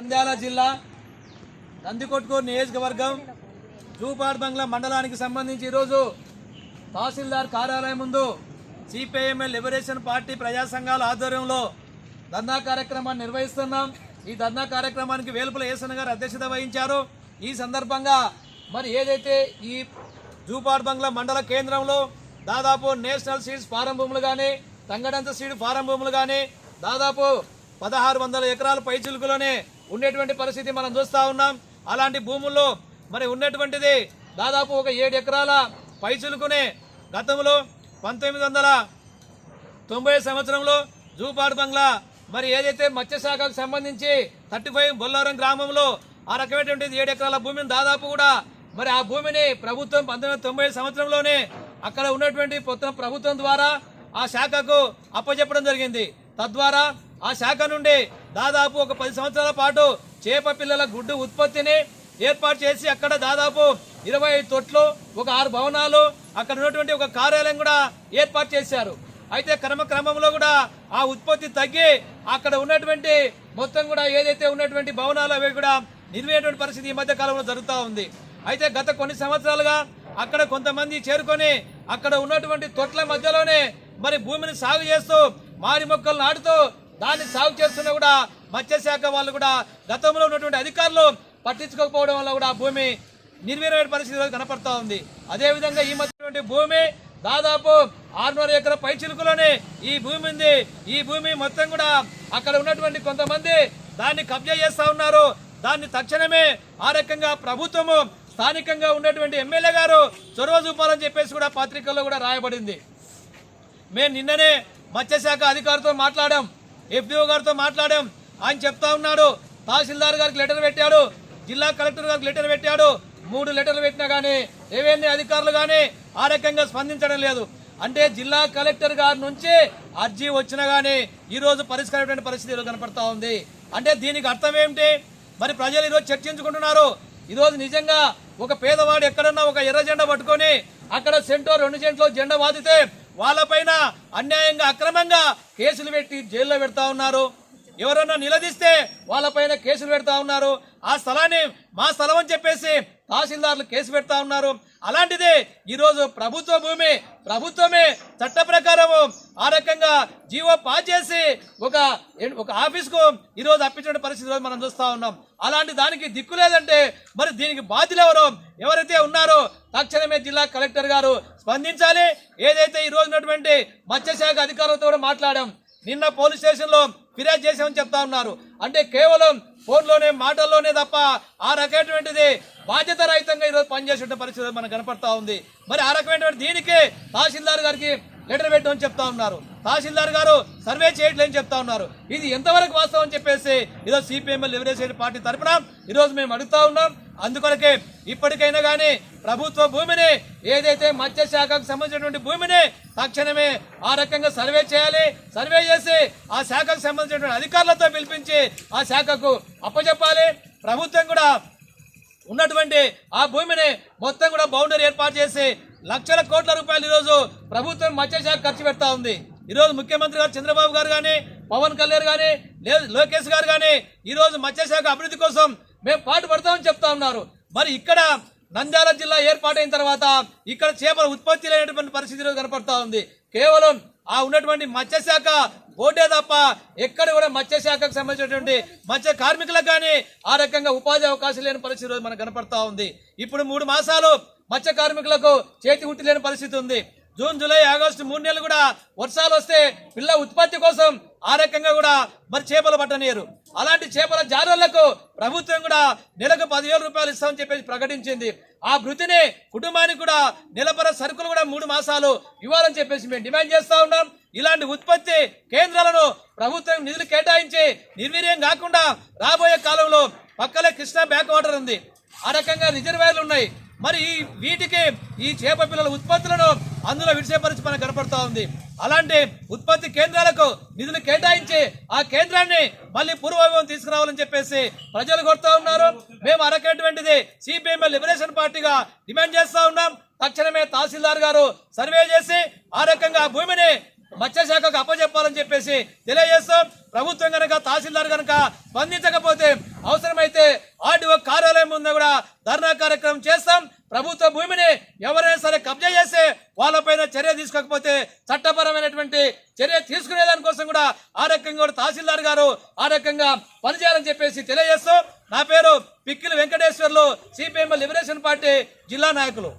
నంద్యాల జిల్లా నందికొట్కూరు నియోజకవర్గం జూపాడ్ బంగ్లా మండలానికి సంబంధించి ఈరోజు తహసీల్దార్ కార్యాలయం ముందు సిపిఐఎంఎల్ లిబరేషన్ పార్టీ ప్రజా సంఘాల ఆధ్వర్యంలో ధర్నా కార్యక్రమాన్ని నిర్వహిస్తున్నాం. ఈ ధర్నా కార్యక్రమానికి వేలుపుల ఏసన్ గారు అధ్యక్షత వహించారు. ఈ సందర్భంగా మరి ఏదైతే ఈ జూపాడ్ బంగ్లా మండల కేంద్రంలో దాదాపు నేషనల్ సీడ్స్ ఫారం భూములు కానీ తంగడంత సీడ్ ఫారం భూములు కానీ దాదాపు పదహారు వందల ఎకరాల పైచిలుకులోనే ఉండేటువంటి పరిస్థితి మనం చూస్తూ ఉన్నాం. అలాంటి భూముల్లో మరి ఉన్నటువంటిది దాదాపు ఒక ఏడు ఎకరాల పైచులుకునే గతంలో పంతొమ్మిది వందల తొంభై సంవత్సరంలో జూపాడు బంగ్లా మరి ఏదైతే మత్స్యశాఖకు సంబంధించి థర్టీ ఫైవ్ బొల్లారం గ్రామంలో ఆ రకమైనటువంటి ఏడు ఎకరాల భూమిని దాదాపు కూడా మరి ఆ భూమిని ప్రభుత్వం పంతొమ్మిది సంవత్సరంలోనే అక్కడ ఉన్నటువంటి ప్రభుత్వం ద్వారా ఆ శాఖకు అప్పచెప్పడం జరిగింది. తద్వారా ఆ శాఖ నుండి దాదాపు ఒక పది సంవత్సరాల పాటు చేప పిల్లల గుడ్డు ఉత్పత్తిని ఏర్పాటు చేసి అక్కడ దాదాపు ఇరవై ఐదు తొట్లు ఒక ఆరు భవనాలు అక్కడ ఉన్నటువంటి ఒక కార్యాలయం కూడా ఏర్పాటు చేశారు. అయితే క్రమక్రమంలో కూడా ఆ ఉత్పత్తి తగ్గి అక్కడ ఉన్నటువంటి మొత్తం కూడా ఏదైతే ఉన్నటువంటి భవనాలు అవి కూడా నిర్వేటువంటి పరిస్థితి ఈ మధ్య కాలంలో జరుగుతూ ఉంది. అయితే గత కొన్ని సంవత్సరాలుగా అక్కడ కొంతమంది చేరుకొని అక్కడ ఉన్నటువంటి తొట్ల మధ్యలోనే మరి భూమిని సాగు చేస్తూ మారి మొక్కలు నాటుతూ దాన్ని సాగు చేస్తున్నా కూడా మత్స్యశాఖ వాళ్ళు కూడా గతంలో ఉన్నటువంటి అధికారులు పట్టించుకోకపోవడం వల్ల కూడా భూమి నిర్వీర్యమైన పరిస్థితి ఈరోజు కనపడతా ఉంది. అదేవిధంగా ఈ మధ్య భూమి దాదాపు ఆరున్నర ఎకర పై చిలుకులోనే ఈ భూమి ఉంది. ఈ భూమి మొత్తం కూడా అక్కడ ఉన్నటువంటి కొంతమంది దాన్ని కబ్జా చేస్తా ఉన్నారు. దాన్ని తక్షణమే ఆ రకంగా ప్రభుత్వము స్థానికంగా ఉన్నటువంటి ఎమ్మెల్యే గారు చొరవ చూపాలని చెప్పేసి కూడా పత్రికల్లో కూడా రాయబడింది. మేము నిన్ననే మత్స్యశాఖ అధికారితో మాట్లాడాం. ఎఫ్డిఓ గారితో మాట్లాడాం. ఆయన చెప్తా ఉన్నాడు తహసీల్దార్ గారికి లెటర్ పెట్టాడు జిల్లా కలెక్టర్ గారికి లెటర్ పెట్టాడు మూడు లెటర్లు పెట్టినా కానీ రెవెన్యూ అధికారులు కానీ ఆ రకంగా స్పందించడం లేదు. అంటే జిల్లా కలెక్టర్ గారి నుంచి అర్జీ వచ్చినా కానీ ఈ రోజు పరిష్కారమైన పరిస్థితి కనపడతా ఉంది. అంటే దీనికి అర్థం ఏమిటి? మరి ప్రజలు ఈరోజు చర్చించుకుంటున్నారు. ఈరోజు నిజంగా ఒక పేదవాడు ఎక్కడన్నా ఒక ఎర్ర జెండా పట్టుకొని అక్కడ సెంటో రెండు సెంట్లో జెండా వాదితే వాళ్ళపైన అన్యాయంగా అక్రమంగా కేసులు పెట్టి జైల్లో పెడతా ఉన్నారు. ఎవరన్నా నిలదీస్తే వాళ్ళపైన కేసులు పెడతా ఉన్నారు. ఆ స్థలాన్ని మా స్థలం అని చెప్పేసి తహసీల్దార్లు కేసు పెడతా ఉన్నారు. అలాంటిదే ఈరోజు ప్రభుత్వ భూమి ప్రభుత్వమే చట్ట ప్రకారము ఆ రకంగా జీవో పాస్ చేసి ఒక ఒక ఆఫీస్కు ఈరోజు అప్పించిన పరిస్థితి ఈరోజు మనం చూస్తూ ఉన్నాం. అలాంటి దానికి దిక్కు లేదంటే మరి దీనికి బాధ్యులు ఎవరు? ఎవరైతే ఉన్నారో తక్షణమే జిల్లా కలెక్టర్ గారు స్పందించాలి. ఏదైతే ఈ రోజు ఉన్నటువంటి మత్స్యశాఖ అధికారులతో కూడా మాట్లాడాం నిన్న పోలీస్ స్టేషన్లో ఫిర్యాదు చేసామని చెప్తా ఉన్నారు. అంటే కేవలం ఫోన్లోనే మాటల్లోనే తప్ప ఆ రకమైనటువంటిది బాధ్యత రహితంగా ఈరోజు పనిచేసే పరిస్థితి మనకు కనపడతా ఉంది. మరి ఆ రకమైనటువంటి దీనికి తహసీల్దార్ గారికి లెటర్ పెట్టమని చెప్తా ఉన్నారు. తహసీల్దార్ గారు సర్వే చేయట్లేని చెప్తా ఉన్నారు. ఇది ఎంతవరకు వాస్తవం అని చెప్పేసి ఈరోజు సిపిఎంఎల్ లిబరేషన్ పార్టీ తరఫున ఈరోజు మేము అడుగుతా ఉన్నాం. అందుకొరకే ఇప్పటికైనా కానీ ప్రభుత్వ భూమిని ఏదైతే మత్స్యశాఖకు సంబంధించినటువంటి భూమిని తక్షణమే ఆ రకంగా సర్వే చేయాలి. సర్వే చేసి ఆ శాఖకు సంబంధించినటువంటి అధికారులతో పిలిపించి ఆ శాఖకు అప్పచెప్పాలి ప్రభుత్వం కూడా ఉన్నటువంటి ఆ భూమిని మొత్తం కూడా బౌండరీ ఏర్పాటు చేసి లక్షల కోట్ల రూపాయలు ఈరోజు ప్రభుత్వం మత్స్యశాఖ ఖర్చు పెడతా ఉంది. ఈరోజు ముఖ్యమంత్రి గారు చంద్రబాబు గారు కానీ పవన్ కళ్యాణ్ కానీ లేదు లోకేష్ గారు కానీ ఈరోజు మత్స్యశాఖ అభివృద్ధి కోసం మేము పాటు పడతామని చెప్తా ఉన్నారు. మరి ఇక్కడ నంద్యాల జిల్లా ఏర్పాటైన తర్వాత ఇక్కడ చేపల ఉత్పత్తి లేనటువంటి పరిస్థితి ఈరోజు కనపడతా ఉంది. కేవలం ఆ ఉన్నటువంటి మత్స్యశాఖ బోర్డే తప్ప ఎక్కడ కూడా మత్స్యశాఖకు సంబంధించినటువంటి మత్స్య కార్మికులకు కానీ ఆ రకంగా ఉపాధి అవకాశం లేని పరిస్థితి మనకు కనపడతా ఉంది. ఇప్పుడు మూడు మాసాలు మత్స్య కార్మికులకు చేతి ఉట్టి లేని పరిస్థితి ఉంది. జూన్ జూలై ఆగస్టు మూడు నెలలు కూడా వర్షాలు వస్తే పిల్ల ఉత్పత్తి కోసం ఆ రకంగా కూడా మరి చేపలు పట్టనీయరు. అలాంటి చేపల జాలర్లకు ప్రభుత్వం కూడా నెలకు పదివేల రూపాయలు ఇస్తామని చెప్పేసి ప్రకటించింది. ఆ వృత్తిని కుటుంబానికి కూడా నిలబర సరుకులు కూడా మూడు మాసాలు ఇవ్వాలని చెప్పేసి మేము డిమాండ్ చేస్తూ ఉన్నాం. ఇలాంటి ఉత్పత్తి కేంద్రాలను ప్రభుత్వం నిధులు కేటాయించి నిర్వీర్యం కాకుండా రాబోయే కాలంలో పక్కలే కృష్ణా బ్యాక్ వాటర్ ఉంది. ఆ రకంగా రిజర్వాయర్లు ఉన్నాయి. మరి ఈ వీటికి ఈ చేప పిల్లల ఉత్పత్తులను అందులో విడిసే పరిస్థితి మనకు కనపడతా ఉంది. అలాంటి ఉత్పత్తి కేంద్రాలకు నిధులు కేటాయించి ఆ కేంద్రాన్ని మళ్ళీ పూర్వవైభవం తీసుకురావాలని చెప్పేసి ప్రజలు కొడుతూ ఉన్నారు. మేము అరకేటువంటిది సిపిఎంఎల్ లిబరేషన్ పార్టీగా డిమాండ్ చేస్తా ఉన్నాం. తక్షణమే తహసీల్దార్ గారు సర్వే చేసి ఆ రకంగా భూమిని మత్స్యశాఖకు అప్పచెప్పాలని చెప్పేసి తెలియజేస్తాం. ప్రభుత్వం కనుక తహసీల్దార్ కనుక స్పందించకపోతే అవసరమైతే ఆర్డీఓ కార్యాలయం ముందు కూడా ధర్నా కార్యక్రమం చేస్తాం. ప్రభుత్వ భూమిని ఎవరైనా సరే కబ్జా చేస్తే వాళ్ళపైన చర్య తీసుకోకపోతే చట్టపరమైనటువంటి చర్య తీసుకునే దానికోసం కూడా ఆ రకంగా కూడా తహసీల్దార్ గారు ఆ రకంగా పనిచేయాలని చెప్పేసి తెలియజేస్తూ నా పేరు Pikkili Venkateswarlu CPM liberation party జిల్లా నాయకులు.